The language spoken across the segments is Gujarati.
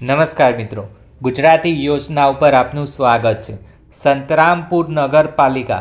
નમસ્કાર મિત્રો. ગુજરાતી યોજના ઉપર આપનું સ્વાગત છે. સંતરામપુર નગરપાલિકા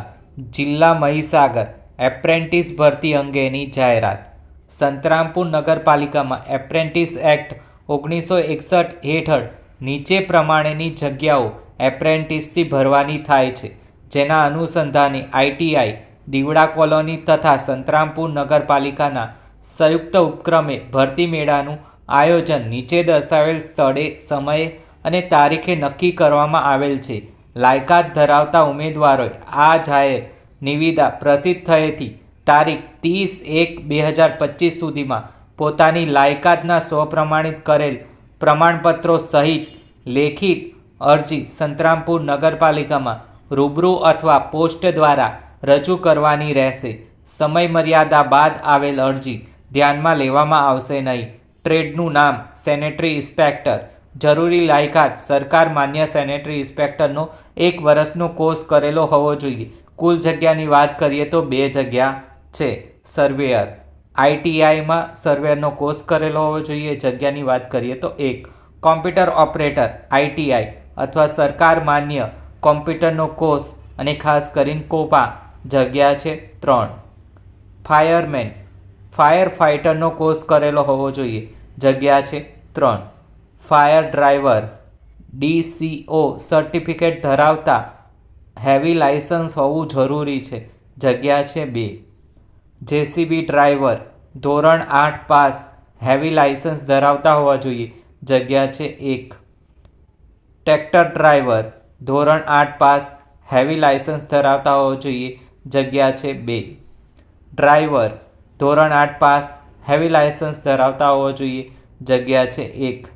જિલ્લા મહીસાગર એપ્રેન્ટિસ ભરતી અંગેની જાહેરાત. સંતરામપુર નગરપાલિકામાં એપ્રેન્ટિસ એક્ટ ઓગણીસો એકસઠ હેઠળ નીચે પ્રમાણેની જગ્યાઓ એપ્રેન્ટિસથી ભરવાની થાય છે. જેના અનુસંધાને આઈટીઆઈ દીવડા કોલોની તથા સંતરામપુર નગરપાલિકાના સંયુક્ત ઉપક્રમે ભરતી મેળાનું આયોજન નીચે દર્શાવેલ સ્થળે, સમયે અને તારીખે નક્કી કરવામાં આવેલ છે. લાયકાત ધરાવતા ઉમેદવારોએ આ જાહેર નિવિદા પ્રસિદ્ધ થયેથી તારીખ ત્રીસ એક બે હજાર પચીસ સુધીમાં પોતાની લાયકાતના સ્વપ્રમાણિત કરેલ પ્રમાણપત્રો સહિત લેખિત અરજી સંતરામપુર નગરપાલિકામાં રૂબરૂ અથવા પોસ્ટ દ્વારા રજૂ કરવાની રહેશે. સમય મર્યાદા બાદ આવેલ અરજી ધ્યાનમાં લેવામાં આવશે નહીં. ટ્રેડનું નામ સેનેટરી ઇન્સ્પેક્ટર. જરૂરી લાયકાત સરકાર માન્ય સેનેટરી ઇન્સ્પેક્ટરનો એક વર્ષનો કોર્સ કરેલો હોવો જોઈએ. કુલ જગ્યાની વાત કરીએ તો બે જગ્યા છે. સર્વેયર. આઈટીઆઈમાં સર્વેયરનો કોર્સ કરેલો હોવો જોઈએ. જગ્યાની વાત કરીએ તો એક. કોમ્પ્યુટર ઓપરેટર, આઈટીઆઈ અથવા સરકાર માન્ય કોમ્પ્યુટરનો કોર્સ અને ખાસ કરીને કોપા જગ્યા છે ત્રણ. ફાયરમેન. ફાયર ફાઇટરનો કોર્સ કરેલો હોવો જોઈએ. જગ્યા છે ત્રણ. ફાયર ડ્રાઈવર ડીસીઓ સર્ટિફિકેટ ધરાવતા હેવી લાઇસન્સ હોવું જરૂરી છે. જગ્યા છે બે. જેસીબી ડ્રાઈવર, ધોરણ આઠ પાસ, હેવી લાઇસન્સ ધરાવતા હોવા જોઈએ. જગ્યા છે એક. ટ્રેક્ટર ડ્રાઈવર, ધોરણ આઠ પાસ, હેવી લાઇસન્સ ધરાવતા હોવા જોઈએ. જગ્યા છે બે. ડ્રાઈવર, ધોરણ આઠ પાસ હેવી લાયસન્સ ધરાવતા હોવા જોઈએ. જગ્યા છે એક.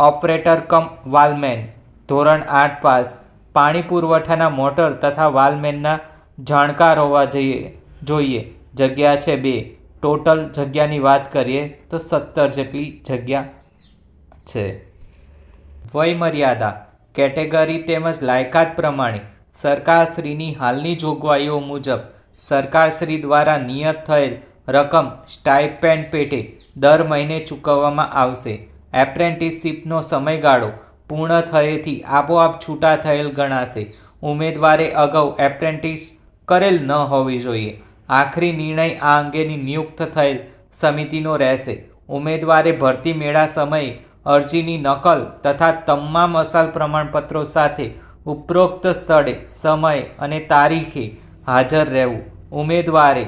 Operator cum valveman. ધોરણ આઠ પાસ. પાણી પુરવઠાના મોટર તથા વાલમેનના જાણકાર હોવા જોઈએ જોઈએ. જગ્યા છે બે. ટોટલ જગ્યાની વાત કરીએ તો સત્તર જેટલી જગ્યા છે. વયમર્યાદા. કેટેગરી તેમજ લાયકાત પ્રમાણે. સરકારશ્રીની હાલની જોગવાઈઓ મુજબ સરકારશ્રી દ્વારા નિયત થયેલ રકમ, સ્ટાઇપેન્ડ પેટે દર મહિને ચૂકવવામાં આવશે. એપ્રેન્ટિસશીપનો સમયગાળો પૂર્ણ થયેથી આપોઆપ છૂટા થયેલ ગણાશે. ઉમેદવારે અગાઉ એપ્રેન્ટિસ કરેલ ન હોવી જોઈએ. આખરી નિર્ણય આ અંગેની નિયુક્ત થયેલ સમિતિનો રહેશે. ઉમેદવારે ભરતી મેળા સમયે અરજીની નકલ તથા તમામ અસલ પ્રમાણપત્રો સાથે ઉપરોક્ત સ્થળે, સમય અને તારીખે હાજર રહેવું. ઉમેદવારે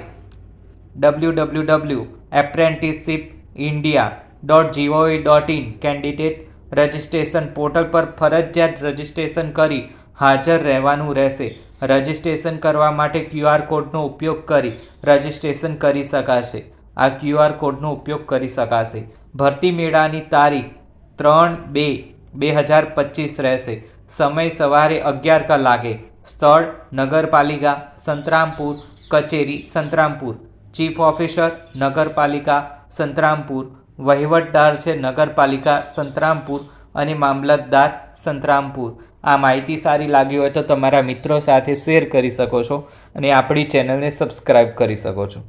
W W W apprenticeship India dot GOV dot in candidate registration portal પર ફરજિયાત રજિસ્ટ્રેશન કરી હાજર રહેવાનું રહેશે. રજિસ્ટ્રેશન કરવા માટે ક્યુઆર કોડનો ઉપયોગ કરી રજિસ્ટ્રેશન કરી શકાશે. આ ક્યુઆર કોડનો ઉપયોગ કરી શકાશે. ભરતી મેળાની તારીખ ત્રણ બે બે હજાર પચીસ રહેશે. સમય સવારે અગિયાર કલાકે. સ્થળ નગરપાલિકા સંતરામપુર કચેરી સંતરામપુર. ચીફ ઓફિસર, નગરપાલિકા, સંતરામપુર, વહીવટદાર છે નગરપાલિકા, સંતરામપુર અને મામલતદાર, સંતરામપુર. આ માહિતી સારી લાગી હોય તો તમારા મિત્રો સાથે શેર કરી શકો છો અને આપણી ચેનલને સબસ્ક્રાઈબ કરી શકો છો.